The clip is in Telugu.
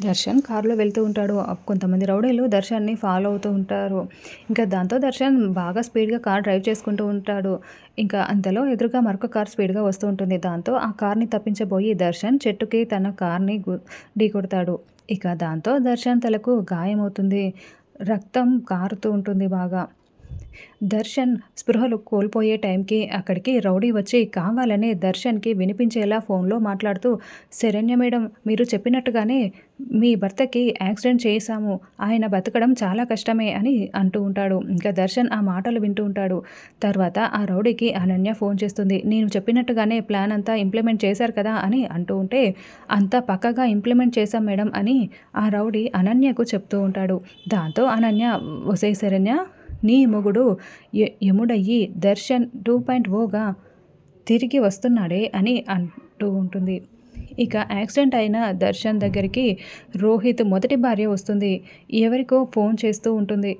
దర్శన్ కారులో వెళ్తూ ఉంటాడు. కొంతమంది రౌడీలు దర్శన్ని ఫాలో అవుతూ ఉంటారు. ఇంకా దాంతో దర్శన్ బాగా స్పీడ్గా కార్ డ్రైవ్ చేసుకుంటూ ఉంటాడు. ఇంకా అంతలో ఎదురుగా మరొక కార్ స్పీడ్గా వస్తూ ఉంటుంది. దాంతో ఆ కార్ని తప్పించబోయి దర్శన్ చెట్టుకి తన కార్ని ఢీ ఢీకొడతాడు ఇక దాంతో దర్శన్ తలకు గాయమవుతుంది. రక్తం కారుతూ ఉంటుంది బాగా. దర్శన్ స్పృహలు కోల్పోయే టైంకి అక్కడికి రౌడీ వచ్చి కావాలనే దర్శన్కి వినిపించేలా ఫోన్లో మాట్లాడుతూ శరణ్య మేడం మీరు చెప్పినట్టుగానే మీ భర్తకి యాక్సిడెంట్ చేశాము. ఆయన బతకడం చాలా కష్టమే అని అంటూ ఉంటాడు. ఇంకా దర్శన్ ఆ మాటలు వింటూ ఉంటాడు. తర్వాత ఆ రౌడీకి అనన్య ఫోన్ చేస్తుంది. నేను చెప్పినట్టుగానే ప్లాన్ అంతా ఇంప్లిమెంట్ చేశారు కదా అని అంటూ ఉంటే అంతా పక్కగా ఇంప్లిమెంట్ చేశాం మేడం అని ఆ రౌడీ అనన్యకు చెప్తూ ఉంటాడు. దాంతో అనన్య వసే శరణ్య నీ మొగుడు యముడయ్యి దర్శన్ టూ పాయింట్ ఓగా తిరిగి వస్తున్నాడే అని అంటూ ఉంటుంది. ఇక యాక్సిడెంట్ అయిన దర్శన్ దగ్గరికి రోహిత్ మొదటి భార్య వస్తుంది. ఎవరికో ఫోన్ చేస్తూ ఉంటుంది.